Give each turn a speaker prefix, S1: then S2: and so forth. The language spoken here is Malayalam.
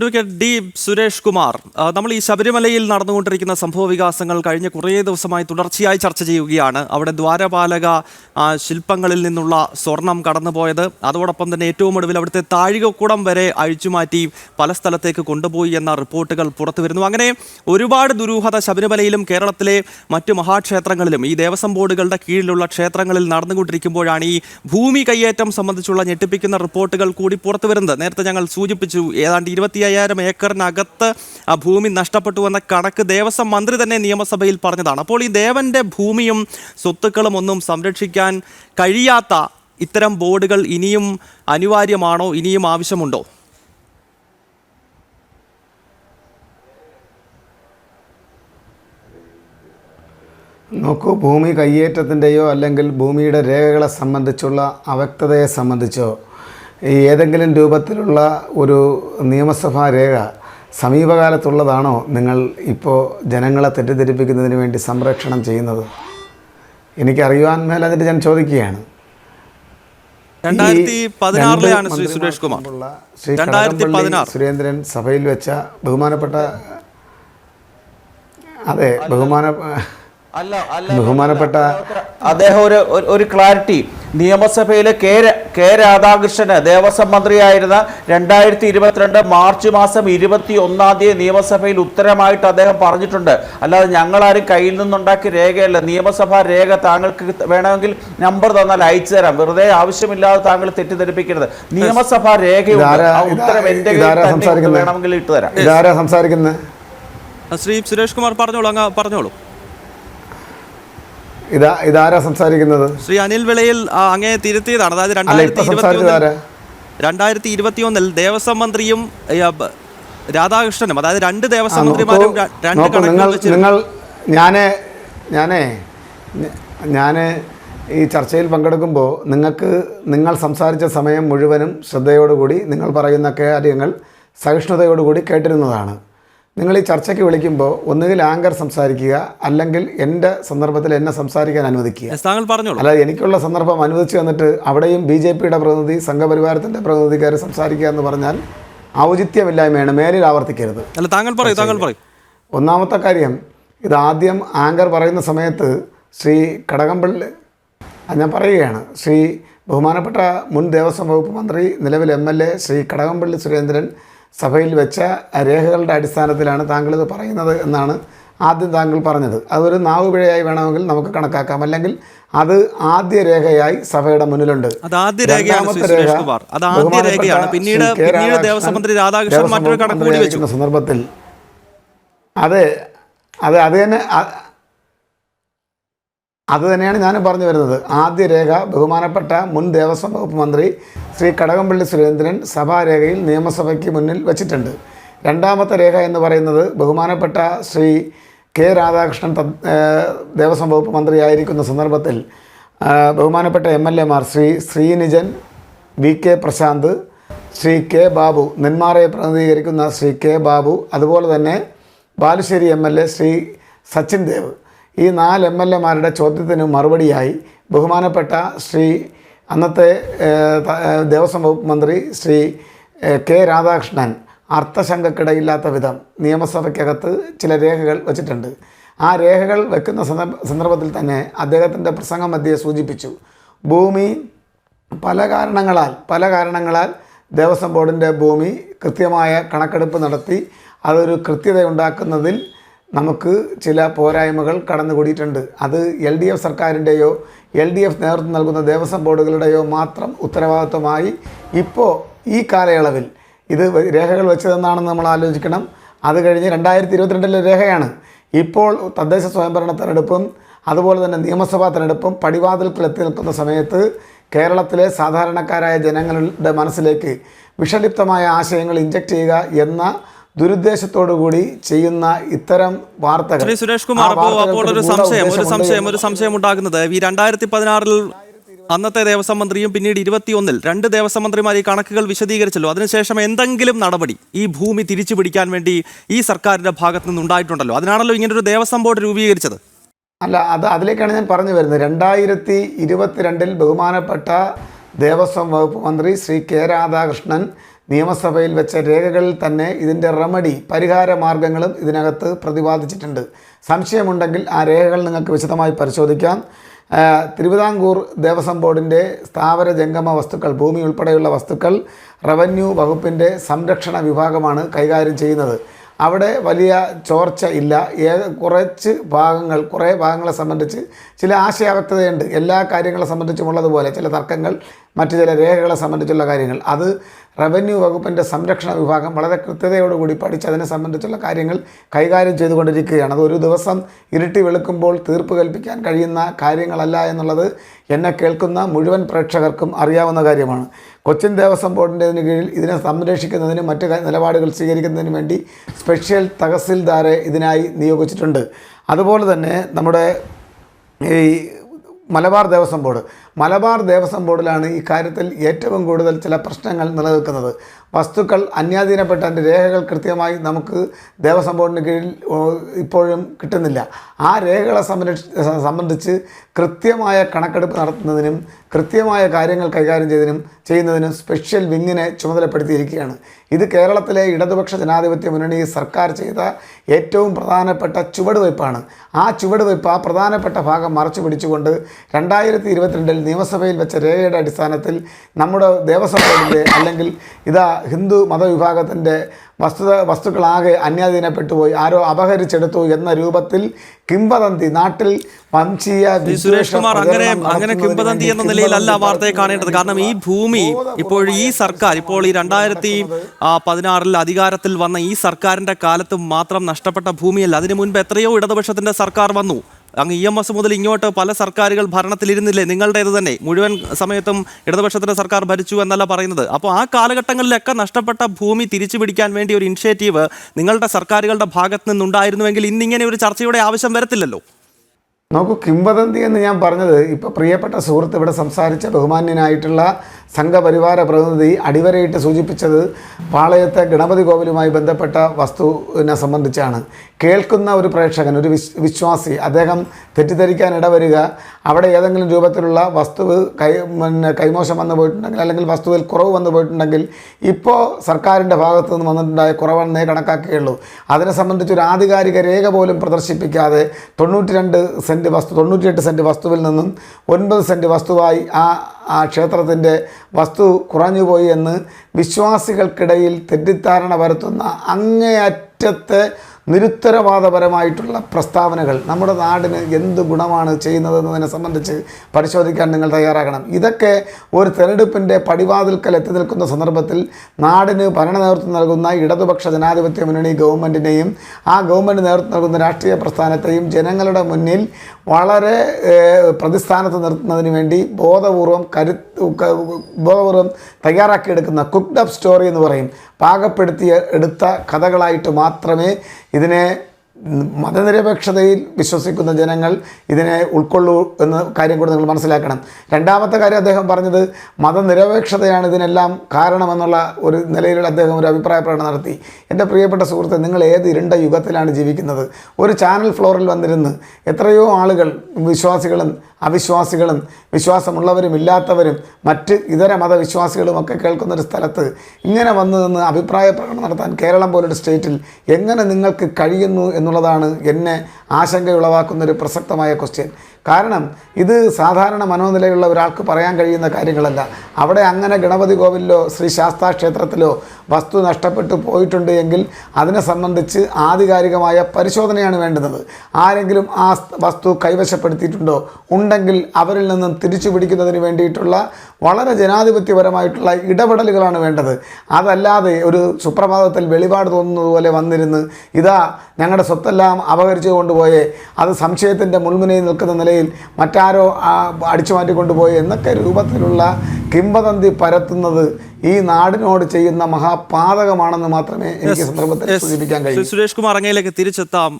S1: അഡ്വക്കേറ്റ് ഡി സുരേഷ് കുമാർ നമ്മൾ ഈ ശബരിമലയിൽ നടന്നുകൊണ്ടിരിക്കുന്ന സംഭവ വികാസങ്ങൾ കഴിഞ്ഞ കുറേ ദിവസമായി തുടർച്ചയായി ചർച്ച ചെയ്യുകയാണ്. അവിടെ ദ്വാരപാലക ശില്പങ്ങളിൽ നിന്നുള്ള സ്വർണം കടന്നുപോയത് അതോടൊപ്പം തന്നെ ഏറ്റവും ഒടുവിൽ അവിടുത്തെ താഴികക്കുടം വരെ അഴിച്ചുമാറ്റി പല സ്ഥലത്തേക്ക് കൊണ്ടുപോയി എന്ന റിപ്പോർട്ടുകൾ പുറത്തു വരുന്നു. അങ്ങനെ ഒരുപാട് ദുരൂഹത ശബരിമലയിലും കേരളത്തിലെ മറ്റു മഹാക്ഷേത്രങ്ങളിലും ഈ ദേവസ്വം ബോർഡുകളുടെ കീഴിലുള്ള ക്ഷേത്രങ്ങളിൽ നടന്നുകൊണ്ടിരിക്കുമ്പോഴാണ് ഈ ഭൂമി കയ്യേറ്റം സംബന്ധിച്ചുള്ള ഞെട്ടിപ്പിക്കുന്ന റിപ്പോർട്ടുകൾ കൂടി പുറത്തു വരുന്നത്. നേരത്തെ ഞങ്ങൾ സൂചിപ്പിച്ചു ഏതാണ്ട് ഇരുപത്തി അയ്യായിരം ഏക്കറിനകത്ത് ഭൂമി നഷ്ടപ്പെട്ടു എന്ന കണക്ക് ദേവസ്വം മന്ത്രി തന്നെ നിയമസഭയിൽ പറഞ്ഞതാണ്. അപ്പോൾ ഈ ദേവന്റെ ഭൂമിയും സ്വത്തുക്കളും ഒന്നും സംരക്ഷിക്കാൻ കഴിയാത്ത ഇത്തരം ബോർഡുകൾ ഇനിയും അനിവാര്യമാണോ? ഇനിയും ആവശ്യമുണ്ടോ?
S2: നോക്കൂ ഭൂമി കയ്യേറ്റത്തിന്റെയോ അല്ലെങ്കിൽ ഭൂമിയുടെ രേഖകളെ സംബന്ധിച്ചുള്ള അവ്യക്തതയെ സംബന്ധിച്ചോ ഏതെങ്കിലും രൂപത്തിലുള്ള ഒരു നിയമസഭാ രേഖ സമീപകാലത്തുള്ളതാണോ നിങ്ങൾ ഇപ്പോൾ ജനങ്ങളെ തെറ്റിദ്ധരിപ്പിക്കുന്നതിന് വേണ്ടി സംരക്ഷണം ചെയ്യുന്നത്? എനിക്കറിയുവാൻ മേൽ അതിന്റെ ഞാൻ ചോദിക്കുകയാണ്.
S1: രണ്ടായിരത്തി
S2: ഈ
S1: പതിനാറിലെയാണ് ശ്രീ സുരേഷ് കുമാർ.
S2: മന്ത്രിമാർക്കുമുള്ള ശ്രീ
S1: രണ്ടായിരത്തി പതിനാറ്.
S2: സുരേന്ദ്രൻ സഭയിൽ വെച്ച ബഹുമാനപ്പെട്ട അതെ ബഹുമാന ബഹുമാനപ്പെട്ട
S3: അദ്ദേഹം ഒരു ഒരു- ക്ലാരിറ്റി. നിയമസഭയിലെ കെ കെ രാധാകൃഷ്ണന് ദേവസ്വം മന്ത്രിയായിരുന്ന രണ്ടായിരത്തി ഇരുപത്തിരണ്ട് മാർച്ച് മാസം ഇരുപത്തി ഒന്നാം തീയതി നിയമസഭയിൽ ഉത്തരമായിട്ട് അദ്ദേഹം പറഞ്ഞിട്ടുണ്ട്. അല്ലാതെ ഞങ്ങളാരും കയ്യിൽ നിന്നുണ്ടാക്കിയ രേഖയല്ല. നിയമസഭാ രേഖ താങ്കൾക്ക് വേണമെങ്കിൽ നമ്പർ തന്നാൽ അയച്ചു തരാം. വെറുതെ ആവശ്യമില്ലാതെ താങ്കൾ തെറ്റിദ്ധരിപ്പിക്കരുത്. നിയമസഭാ രേഖ ഉത്തരം എന്റെ? വേണമെങ്കിൽ
S2: ഇട്ടുതരാം സംസാരിക്കുന്നത്
S1: ശ്രീ സുരേഷ് കുമാർ പറഞ്ഞോളൂ അങ്ങ് പറഞ്ഞോളൂ.
S2: ഇതാ ഇതാരാ സംസാരിക്കുന്നത്?
S1: ശ്രീ അനിൽ വിളയിൽ അങ്ങനെ അങ്ങേ തിരുത്തിയതാണ്. അതായത് രണ്ടായിരത്തി
S2: ഇരുപത്തി
S1: രണ്ടായിരത്തി ഇരുപത്തിയൊന്നിൽ ദേവസ്വം മന്ത്രിയും രാധാകൃഷ്ണനും അതായത് രണ്ട് ദേവസ്വം മന്ത്രിമാരും രണ്ട്
S2: നിങ്ങൾ. നിങ്ങൾ ഞാനേ ഞാനേ ഞാൻ ഈ ചർച്ചയിൽ പങ്കെടുക്കുമ്പോൾ നിങ്ങൾക്ക് നിങ്ങൾ സംസാരിച്ച സമയം മുഴുവനും ശ്രദ്ധയോടുകൂടി നിങ്ങൾ പറയുന്ന കാര്യങ്ങൾ സഹിഷ്ണുതയോടുകൂടി കേട്ടിരുന്നതാണ്. നിങ്ങൾ ഈ ചർച്ചയ്ക്ക് വിളിക്കുമ്പോൾ ഒന്നുകിൽ ആങ്കർ സംസാരിക്കുക അല്ലെങ്കിൽ എന്റെ സന്ദർഭത്തിൽ എന്നെ സംസാരിക്കാൻ അനുവദിക്കുക.
S1: താങ്കൾ പറഞ്ഞോളൂ.
S2: അല്ലാതെ എനിക്കുള്ള സന്ദർഭം അനുവദിച്ചു വന്നിട്ട് അവിടെയും ബി ജെ പിയുടെ പ്രതിനിധി സംഘപരിവാരത്തിന്റെ പ്രതിനിധിക്കാർ സംസാരിക്കുക എന്ന് പറഞ്ഞാൽ ഔചിത്യമില്ലായ്മയാണ് മേലിൽ ആവർത്തിക്കരുത്.
S1: അല്ല താങ്കൾ പറയൂ താങ്കൾ പറയൂ.
S2: ഒന്നാമത്തെ കാര്യം ഇത് ആദ്യം ആങ്കർ പറയുന്ന സമയത്ത് ശ്രീ കടകംപള്ളി ഞാൻ പറയുകയാണ് ശ്രീ ബഹുമാനപ്പെട്ട മുൻ ദേവസ്വം വകുപ്പ് മന്ത്രി നിലവിൽ M L A Shri Kadakampally Surendran സഭയിൽ വെച്ച രേഖകളുടെ അടിസ്ഥാനത്തിലാണ് താങ്കൾ ഇത് പറയുന്നത് എന്നാണ് ആദ്യം താങ്കൾ പറഞ്ഞത് അതൊരു നാവുപിഴയായി വേണമെങ്കിൽ നമുക്ക് കണക്കാക്കാം അല്ലെങ്കിൽ അത് ആദ്യ രേഖയായി സഭയുടെ മുന്നിലുണ്ട്
S1: അത് ആദ്യ രേഖയാണ്. പിന്നീട്- പിന്നീട്
S2: രാധാകൃഷ്ണൻ
S1: ദേവസ്വം മന്ത്രി രാധാകൃഷ്ണൻ മറ്റൊരു
S2: വകുപ്പ്
S1: കണക്ക് കൂടി വെച്ചു.
S2: മന്ത്രിയായിരിക്കുന്ന സന്ദർഭത്തിൽ അതെ അതെ അത് തന്നെ അത് തന്നെയാണ് ഞാൻ പറഞ്ഞു വരുന്നത്. ആദ്യ രേഖ ബഹുമാനപ്പെട്ട മുൻ ദേവസ്വം വകുപ്പ് മന്ത്രി ശ്രീ കടകംപള്ളി സുരേന്ദ്രൻ സഭാരേഖയിൽ നിയമസഭയ്ക്ക് മുന്നിൽ വച്ചിട്ടുണ്ട്. രണ്ടാമത്തെ രേഖ എന്ന് പറയുന്നത് ബഹുമാനപ്പെട്ട ശ്രീ കെ രാധാകൃഷ്ണൻ ദേവസ്വം വകുപ്പ് മന്ത്രിയായിരിക്കുന്ന സന്ദർഭത്തിൽ ബഹുമാനപ്പെട്ട എം എൽ എമാർ Shri Sreenijan V K Prasanth Shri K Babu നെന്മാറയെ പ്രതിനിധീകരിക്കുന്ന ശ്രീ കെ ബാബു അതുപോലെ തന്നെ Balussery M L A Shri Sachin Dev. ഈ നാല് എം എൽ എമാരുടെ ചോദ്യത്തിന് മറുപടിയായി ബഹുമാനപ്പെട്ട ശ്രീ അന്നത്തെ ദേവസ്വം വകുപ്പ് മന്ത്രി ശ്രീ കെ രാധാകൃഷ്ണൻ അർത്ഥശങ്കക്കിടയില്ലാത്ത വിധം നിയമസഭയ്ക്കകത്ത് ചില രേഖകൾ വച്ചിട്ടുണ്ട്. ആ രേഖകൾ വെക്കുന്ന സന്ദർഭത്തിൽ തന്നെ അദ്ദേഹത്തിന്റെ പ്രസംഗം മധ്യേ സൂചിപ്പിച്ചു. ഭൂമി പല കാരണങ്ങളാൽ പല കാരണങ്ങളാൽ ദേവസ്വം ബോർഡിന്റെ ഭൂമി കൃത്യമായ കണക്കെടുപ്പ് നടത്തി അതൊരു കൃത്യത ഉണ്ടാക്കുന്നതിൽ നമുക്ക് ചില പോരായ്മകൾ കടന്നുകൂടിയിട്ടുണ്ട്. അത് എൽ ഡി എഫ് സർക്കാരിന്റെയോ എൽ ഡി എഫ് നേതൃത്വം നൽകുന്ന ദേവസ്വം ബോർഡുകളുടെയോ മാത്രം ഉത്തരവാദിത്വമായി ഇപ്പോൾ ഈ കാലയളവിൽ ഇത് രേഖകൾ വെച്ചതെന്നാണെന്ന് നമ്മൾ ആലോചിക്കണം. അത് കഴിഞ്ഞ് രണ്ടായിരത്തി ഇരുപത്തിരണ്ടിലെ രേഖയാണ്. ഇപ്പോൾ തദ്ദേശ സ്വയംഭരണ തെരഞ്ഞെടുപ്പും അതുപോലെ തന്നെ നിയമസഭാ തെരഞ്ഞെടുപ്പും പടിവാതിൽക്കൽ എത്തി നിൽക്കുന്ന സമയത്ത് കേരളത്തിലെ സാധാരണക്കാരായ ജനങ്ങളുടെ മനസ്സിലേക്ക് വിഷലിപ്തമായ ആശയങ്ങൾ ഇഞ്ചക്ട് ചെയ്യുക എന്ന ദുരുദ്ദേശത്തോടു കൂടി ചെയ്യുന്ന ഇത്തരം വാർത്തകൾ.
S1: ശ്രീ സുരേഷ് കുമാർ
S2: അപ്പോ
S1: അപ്പോൾ അപ്പോൾ ഒരു സംശയം ഒരു സംശയം ഒരു സംശയം ഉണ്ടാകുന്നത്. ഈ രണ്ടായിരത്തി പതിനാറിൽ അന്നത്തെ ദേവസ്വം മന്ത്രിയും പിന്നീട് ഇരുപത്തിയൊന്നിൽ രണ്ട് ദേവസ്വം മന്ത്രിമാർ ഈ കണക്കുകൾ വിശദീകരിച്ചല്ലോ. അതിനുശേഷം എന്തെങ്കിലും നടപടി ഈ ഭൂമി തിരിച്ചു പിടിക്കാൻ വേണ്ടി ഈ സർക്കാരിന്റെ ഭാഗത്ത് നിന്നുണ്ടായിട്ടുണ്ടല്ലോ. അതിനാണല്ലോ ഒരു ദേവസ്വം ബോർഡ് രൂപീകരിച്ചത്.
S2: അല്ല അത് അതിലേക്കാണ് ഞാൻ പറഞ്ഞു വരുന്നത്. രണ്ടായിരത്തി ഇരുപത്തിരണ്ടിൽ ബഹുമാനപ്പെട്ട ദേവസ്വം വകുപ്പ് മന്ത്രി ശ്രീ കെ രാധാകൃഷ്ണൻ നിയമസഭയിൽ വെച്ച രേഖകളിൽ തന്നെ ഇതിന്റെ റെമഡി പരിഹാര മാർഗങ്ങളും ഇതിനകത്ത് പ്രതിപാദിച്ചിട്ടുണ്ട്. സംശയമുണ്ടെങ്കിൽ ആ രേഖകൾ നിങ്ങൾക്ക് വിശദമായി പരിശോധിക്കാം. തിരുവിതാംകൂർ ദേവസ്വം ബോർഡിന്റെ സ്ഥാവര ജംഗമ വസ്തുക്കൾ ഭൂമി ഉൾപ്പെടെയുള്ള വസ്തുക്കൾ റവന്യൂ വകുപ്പിന്റെ സംരക്ഷണ വിഭാഗമാണ് കൈകാര്യം ചെയ്യുന്നത്. അവിടെ വലിയ ചോർച്ച ഇല്ല. കുറച്ച് ഭാഗങ്ങൾ കുറേ ഭാഗങ്ങളെ സംബന്ധിച്ച് ചില ആശയാവക്തതയുണ്ട് എല്ലാ കാര്യങ്ങളെ സംബന്ധിച്ചുമുള്ളതുപോലെ ചില തർക്കങ്ങൾ മറ്റു ചില രേഖകളെ സംബന്ധിച്ചുള്ള കാര്യങ്ങൾ. അത് റവന്യൂ വകുപ്പിന്റെ സംരക്ഷണ വിഭാഗം വളരെ കൃത്യതയോടുകൂടി പഠിച്ച് അതിനെ സംബന്ധിച്ചുള്ള കാര്യങ്ങൾ കൈകാര്യം ചെയ്തുകൊണ്ടിരിക്കുകയാണ്. അത് ഒരു ദിവസം ഇരുട്ടി വെളുക്കുമ്പോൾ തീർപ്പ് കൽപ്പിക്കാൻ കഴിയുന്ന കാര്യങ്ങളല്ല എന്നുള്ളത് എന്നെ കേൾക്കുന്ന മുഴുവൻ പ്രേക്ഷകർക്കും അറിയാവുന്ന കാര്യമാണ്. കൊച്ചിൻ ദേവസ്വം ബോർഡിന്റെ കീഴിൽ ഇതിനെ സംരക്ഷിക്കുന്നതിനും മറ്റ് നിലപാടുകൾ സ്വീകരിക്കുന്നതിനും വേണ്ടി സ്പെഷ്യൽ തഹസിൽദാരെ ഇതിനായി നിയോഗിച്ചിട്ടുണ്ട്. അതുപോലെ തന്നെ നമ്മുടെ ഈ മലബാർ ദേവസ്വം ബോർഡ് മലബാർ ദേവസ്വം ബോർഡിലാണ് ഇക്കാര്യത്തിൽ കാര്യത്തിൽ ഏറ്റവും കൂടുതൽ ചില പ്രശ്നങ്ങൾ നിലനിൽക്കുന്നത്. വസ്തുക്കൾ അന്യാധീനപ്പെട്ട രേഖകൾ കൃത്യമായി നമുക്ക് ദേവസ്വം ബോർഡിന് കീഴിൽ ഇപ്പോഴും കിട്ടുന്നില്ല. ആ രേഖകളെ സംരക്ഷ സംബന്ധിച്ച് കൃത്യമായ കണക്കെടുപ്പ് നടത്തുന്നതിനും കൃത്യമായ കാര്യങ്ങൾ കൈകാര്യം ചെയ്തതിനും ചെയ്യുന്നതിനും സ്പെഷ്യൽ വിങ്ങിനെ ചുമതലപ്പെടുത്തിയിരിക്കുകയാണ്. ഇത് കേരളത്തിലെ ഇടതുപക്ഷ ജനാധിപത്യ മുന്നണി സർക്കാർ ചെയ്ത ഏറ്റവും പ്രധാനപ്പെട്ട ചുവടുവയ്പ്പാണ്. ആ ചുവടുവയ്പ്പ് ആ പ്രധാനപ്പെട്ട ഭാഗം മറച്ചു പിടിച്ചുകൊണ്ട് രണ്ടായിരത്തി ഇരുപത്തിരണ്ടിൽ നിയമസഭയിൽ വെച്ച രേഖയുടെ അടിസ്ഥാനത്തിൽ നമ്മുടെ ദേവസ്വം ബോർഡിന്റെ അല്ലെങ്കിൽ ഇതാ ഹിന്ദു മതവിഭാഗത്തിന്റെ വസ്തുത വസ്തുക്കളാകെ അന്യാധീനപ്പെട്ടുപോയി ആരോ അപഹരിച്ചെടുത്തു എന്ന രൂപത്തിൽ കിംവദന്തി നാട്ടിൽ വംശീയ
S1: സുരേഷ് കുമാർ അങ്ങനെ അങ്ങനെ കിംവദന്തി എന്ന നിലയിലല്ല വാർത്തയെ കാണേണ്ടത്. കാരണം ഈ ഭൂമി ഇപ്പോൾ ഈ സർക്കാർ ഇപ്പോൾ ഈ രണ്ടായിരത്തി പതിനാറിൽ അധികാരത്തിൽ വന്ന ഈ സർക്കാരിന്റെ കാലത്ത് മാത്രം നഷ്ടപ്പെട്ട ഭൂമിയല്ല. അതിനു മുൻപ് എത്രയോ ഇടതുപക്ഷത്തിന്റെ സർക്കാർ വന്നു. അങ്ങ് ഇ എം എസ് മുതൽ ഇങ്ങോട്ട് പല സർക്കാരുകൾ ഭരണത്തിലിരുന്നില്ലേ? നിങ്ങളുടേത് തന്നെ. മുഴുവൻ സമയത്തും ഇടതുപക്ഷത്തിന്റെ സർക്കാർ ഭരിച്ചു എന്നല്ല പറയുന്നത്. അപ്പോൾ ആ കാലഘട്ടങ്ങളിലൊക്കെ നഷ്ടപ്പെട്ട ഭൂമി തിരിച്ചു പിടിക്കാൻ വേണ്ടി ഒരു ഇനിഷ്യേറ്റീവ് നിങ്ങളുടെ സർക്കാരുകളുടെ ഭാഗത്ത് നിന്നുണ്ടായിരുന്നുവെങ്കിൽ ഇന്നിങ്ങനെ ഒരു ചർച്ചയുടെ ആവശ്യം വരത്തില്ലല്ലോ.
S2: നോക്കൂ കിംവദന്തി എന്ന് ഞാൻ പറഞ്ഞത് ഇപ്പോൾ പ്രിയപ്പെട്ട സുഹൃത്ത് ഇവിടെ സംസാരിച്ച ബഹുമാന്യനായിട്ടുള്ള സംഘപരിവാര പ്രതിനിധി അടിവരയിട്ട് സൂചിപ്പിച്ചത് പാളയത്തെ ഗണപതി കോവിലുമായി ബന്ധപ്പെട്ട വസ്തുവിനെ സംബന്ധിച്ചാണ്. കേൾക്കുന്ന ഒരു പ്രേക്ഷകൻ ഒരു വിശ് വിശ്വാസി അദ്ദേഹം തെറ്റിദ്ധരിക്കാൻ ഇടവരിക അവിടെ ഏതെങ്കിലും രൂപത്തിലുള്ള വസ്തു കൈ പിന്നെ കൈമോശം വന്നു പോയിട്ടുണ്ടെങ്കിൽ അല്ലെങ്കിൽ വസ്തുവിൽ കുറവ് വന്നു പോയിട്ടുണ്ടെങ്കിൽ ഇപ്പോൾ സർക്കാരിന്റെ ഭാഗത്തു നിന്ന് വന്നിട്ടുണ്ടായ കുറവെന്നേ കണക്കാക്കുകയുള്ളൂ. അതിനെ സംബന്ധിച്ച് ഒരു ആധികാരിക രേഖ പോലും പ്രദർശിപ്പിക്കാതെ തൊണ്ണൂറ്റി രണ്ട് സെന്റ് വസ്തു തൊണ്ണൂറ്റിയെട്ട് സെന്റ് വസ്തുവിൽ നിന്നും ഒൻപത് സെന്റ് വസ്തുവായി ആ ആ ക്ഷേത്രത്തിന്റെ വസ്തു കുറഞ്ഞുപോയി എന്ന് വിശ്വാസികൾക്കിടയിൽ തെറ്റിദ്ധാരണ വരുത്തുന്ന അങ്ങേയറ്റത്തെ നിരുത്തരവാദപരമായിട്ടുള്ള പ്രസ്താവനകൾ. നമ്മുടെ നാടിന് എന്ത് ഗുണമാണ് ചെയ്യുന്നതെന്നതിനെ സംബന്ധിച്ച് പരിശോധിക്കാൻ നിങ്ങൾ തയ്യാറാകണം. ഇതൊക്കെ ഒരു തെരഞ്ഞെടുപ്പിന്റെ പടിവാതിൽക്കൽ എത്തി നിൽക്കുന്ന സന്ദർഭത്തിൽ നാടിന് ഭരണ നേതൃത്വം നൽകുന്ന ഇടതുപക്ഷ ജനാധിപത്യ മുന്നണി ഗവൺമെന്റിനെയും ആ ഗവൺമെന്റ് നേതൃത്വം നൽകുന്ന രാഷ്ട്രീയ പ്രസ്ഥാനത്തെയും ജനങ്ങളുടെ മുന്നിൽ വളരെ പ്രതിസ്ഥാനത്ത് നിർത്തുന്നതിന് വേണ്ടി ബോധപൂർവം കരു ക- തയ്യാറാക്കി എടുക്കുന്ന കുക്ഡ് അപ്പ് സ്റ്റോറി എന്ന് പറയും. പാകപ്പെടുത്തി എടുത്ത കഥകളായിട്ട് മാത്രമേ ഇതിനെ മതനിരപേക്ഷതയിൽ വിശ്വസിക്കുന്ന ജനങ്ങൾ ഇതിനെ ഉൾക്കൊള്ളൂ എന്ന കാര്യം കൂടെ നിങ്ങൾ മനസ്സിലാക്കണം. രണ്ടാമത്തെ കാര്യം അദ്ദേഹം പറഞ്ഞത് മതനിരപേക്ഷതയാണ് ഇതിനെല്ലാം കാരണമെന്നുള്ള ഒരു നിലയിൽ അദ്ദേഹം ഒരു അഭിപ്രായ പ്രകടനം നടത്തി. എന്റെ പ്രിയപ്പെട്ട സുഹൃത്ത് നിങ്ങൾ ഏത് ഇരുണ്ട യുഗത്തിലാണ് ജീവിക്കുന്നത്? ഒരു ചാനൽ ഫ്ലോറിൽ വന്നിരുന്ന് എത്രയോ ആളുകൾ വിശ്വാസികളും അവിശ്വാസികളും വിശ്വാസമുള്ളവരും ഇല്ലാത്തവരും മറ്റ് ഇതര മതവിശ്വാസികളും ഒക്കെ കേൾക്കുന്ന ഒരു സ്ഥലത്ത് ഇങ്ങനെ വന്ന് നിന്ന് അഭിപ്രായ പ്രകടനം നടത്താൻ കേരളം പോലൊരു സ്റ്റേറ്റിൽ എങ്ങനെ നിങ്ങൾക്ക് കഴിയുന്നു എന്നുള്ളതാണ് എന്നെ ആശങ്കയുളവാക്കുന്നൊരു പ്രസക്തമായ ക്വസ്റ്റ്യൻ കാരണം ഇത് സാധാരണ മനോനിലയുള്ള ഒരാൾക്ക് പറയാൻ കഴിയുന്ന കാര്യങ്ങളല്ല. അവിടെ അങ്ങനെ ഗണപതി കോവിലിലോ ശ്രീ ശാസ്താ ക്ഷേത്രത്തിലോ വസ്തു നഷ്ടപ്പെട്ടു പോയിട്ടുണ്ട് എങ്കിൽ അതിനെ സംബന്ധിച്ച് ആധികാരികമായ പരിശോധനയാണ് വേണ്ടുന്നത്. ആരെങ്കിലും ആ വസ്തു കൈവശപ്പെടുത്തിയിട്ടുണ്ടോ? ഉണ്ടെങ്കിൽ അവരിൽ നിന്നും തിരിച്ചു പിടിക്കുന്നതിന് വേണ്ടിയിട്ടുള്ള വളരെ ജനാധിപത്യപരമായിട്ടുള്ള ഇടപെടലുകളാണ് വേണ്ടത്. അതല്ലാതെ ഒരു സുപ്രഭാതത്തിൽ വെളിപാട് തോന്നുന്നത് പോലെ വന്നിരുന്ന് ഇതാ ഞങ്ങളുടെ സ്വത്തെല്ലാം അപഹരിച്ചു കൊണ്ടുപോയേ അത് സംശയത്തിന്റെ മുൾമുനയിൽ നിൽക്കുന്ന നിലയിൽ മറ്റാരോ അടിച്ചുമാറ്റിക്കൊണ്ടുപോയി അടിച്ചു മാറ്റിക്കൊണ്ടുപോയി എന്നൊക്കെ രൂപത്തിലുള്ള കിംവദന്തി പരത്തുന്നത് ഈ നാടിനോട് ചെയ്യുന്ന മഹാപാതകമാണെന്ന് മാത്രമേ എനിക്ക് സന്ദർഭത്തിൽ സൂചിപ്പിക്കാൻ കഴിയൂ.
S1: സുരേഷ് കുമാർ അങ്ങയിലേക്ക് തിരിച്ചെത്താം.